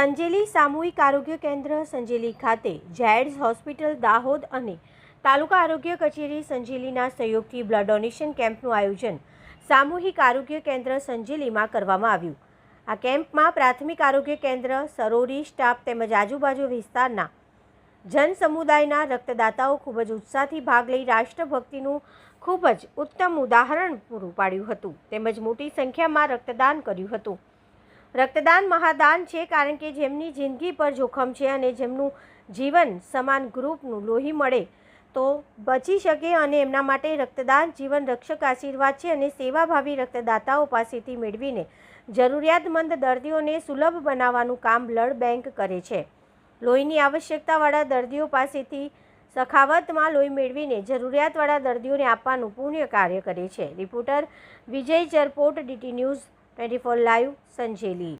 સંજેલી સામૂહિક આરોગ્ય કેન્દ્ર સંજેલી ખાતે ઝાયડ્સ હોસ્પિટલ દાહોદ અને તાલુકા આરોગ્ય કચેરી સંજેલીના સહયોગથી બ્લડ ડોનેશન કેમ્પનું આયોજન સામૂહિક આરોગ્ય કેન્દ્ર સંજેલીમાં કરવામાં આવ્યું. આ કેમ્પમાં પ્રાથમિક આરોગ્ય કેન્દ્ર સરોરી સ્ટાફ તેમજ આજુબાજુ વિસ્તારના જન સમુદાયના રક્તદાતાઓ ખૂબ જ ઉત્સાહથી ભાગ લઈ રાષ્ટ્રભક્તિનું ખૂબ જ ઉત્તમ ઉદાહરણ પૂરું પાડ્યું હતું. તેમજ મોટી સંખ્યામાં રક્તદાન કર્યું હતું. રક્તદાન મહાદાન છે કારણ કે જેમની જિંદગી પર જોખમ છે અને જેમનું જીવન સમાન ગ્રુપનું લોહી મળે તો બચી શકે અને એમના માટે રક્તદાન, જીવન રક્ષક આશીર્વાદ છે અને સેવાભાવી રક્તદાતાઓ પાસેથી મેળવીને જરૂરિયાતમંદ દર્દીઓને સુલભ બનાવવાનું કામ બ્લડ બેંક કરે છે. લોહીની આવશ્યકતાવાળા દર્દીઓ પાસેથી સખાવતમાં લોહી મેળવીને જરૂરિયાતવાળા દર્દીઓને આપવાનું પુણ્ય કાર્ય કરે છે. Reporter Vijay Charpot, DT news 24 Live, Sanjay